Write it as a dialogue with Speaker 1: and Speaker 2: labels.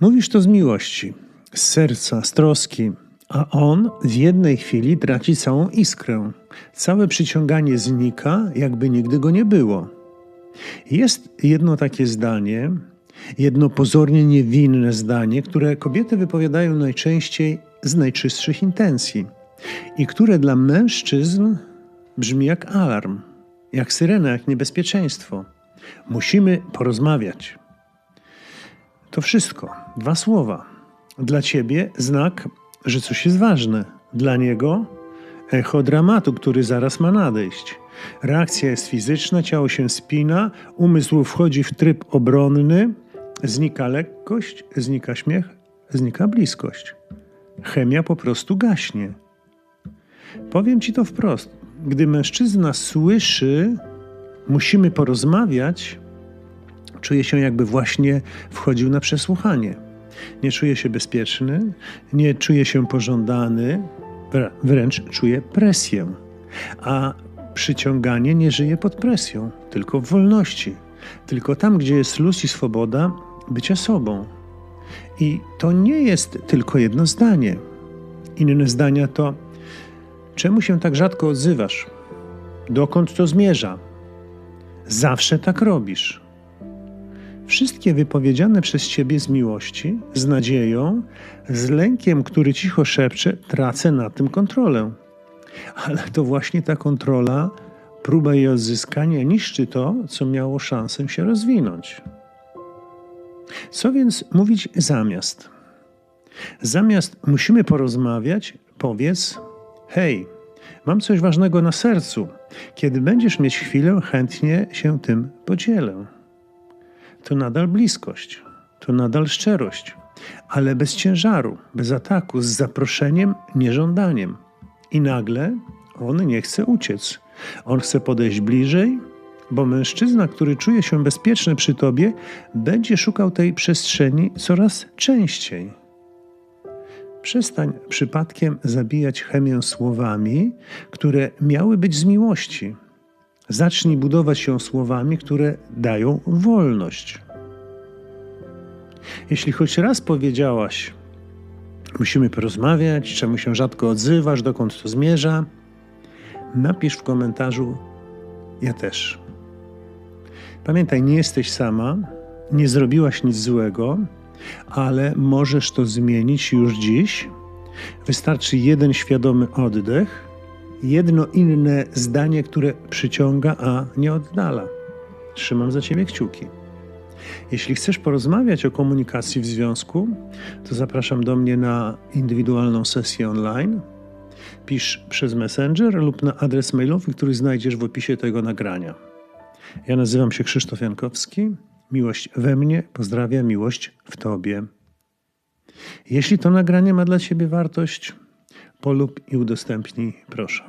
Speaker 1: Mówisz to z miłości, z serca, z troski, a on w jednej chwili traci całą iskrę. Całe przyciąganie znika, jakby nigdy go nie było. Jest jedno takie zdanie, jedno pozornie niewinne zdanie, które kobiety wypowiadają najczęściej z najczystszych intencji i które dla mężczyzn brzmi jak alarm, jak syrena, jak niebezpieczeństwo. Musimy porozmawiać. To wszystko. Dwa słowa. Dla ciebie znak, że coś jest ważne. Dla niego echo dramatu, który zaraz ma nadejść. Reakcja jest fizyczna, ciało się spina, umysł wchodzi w tryb obronny, znika lekkość, znika śmiech, znika bliskość. Chemia po prostu gaśnie. Powiem ci to wprost. Gdy mężczyzna słyszy, musimy porozmawiać, czuje się jakby właśnie wchodził na przesłuchanie. Nie czuje się bezpieczny, nie czuje się pożądany, wręcz czuje presję. A przyciąganie nie żyje pod presją, tylko w wolności. Tylko tam, gdzie jest luz i swoboda bycia sobą. I to nie jest tylko jedno zdanie. Inne zdania to: czemu się tak rzadko odzywasz? Dokąd to zmierza? Zawsze tak robisz. Wszystkie wypowiedziane przez Ciebie z miłości, z nadzieją, z lękiem, który cicho szepcze, tracę na tym kontrolę. Ale to właśnie ta kontrola, próba jej odzyskania niszczy to, co miało szansę się rozwinąć. Co więc mówić zamiast? Zamiast musimy porozmawiać, powiedz: Hej, mam coś ważnego na sercu. Kiedy będziesz mieć chwilę, chętnie się tym podzielę to nadal bliskość, to nadal szczerość, ale bez ciężaru, bez ataku, z zaproszeniem, nieżądaniem. I nagle on nie chce uciec. On chce podejść bliżej, bo mężczyzna, który czuje się bezpieczny przy tobie, będzie szukał tej przestrzeni coraz częściej. Przestań przypadkiem zabijać chemię słowami, które miały być z miłości Zacznij budować ją słowami, które dają wolność. Jeśli choć raz powiedziałaś, musimy porozmawiać, czemu się rzadko odzywasz, dokąd to zmierza, napisz w komentarzu: Ja też. Pamiętaj, nie jesteś sama, nie zrobiłaś nic złego, ale możesz to zmienić już dziś. Wystarczy jeden świadomy oddech jedno inne zdanie, które przyciąga, a nie oddala. Trzymam za Ciebie kciuki. Jeśli chcesz porozmawiać o komunikacji w związku, to zapraszam do mnie na indywidualną sesję online. Pisz przez Messenger lub na adres mailowy, który znajdziesz w opisie tego nagrania. Ja nazywam się Krzysztof Jankowski. Miłość we mnie, pozdrawiam, miłość w Tobie. Jeśli to nagranie ma dla Ciebie wartość, polub i udostępnij, proszę.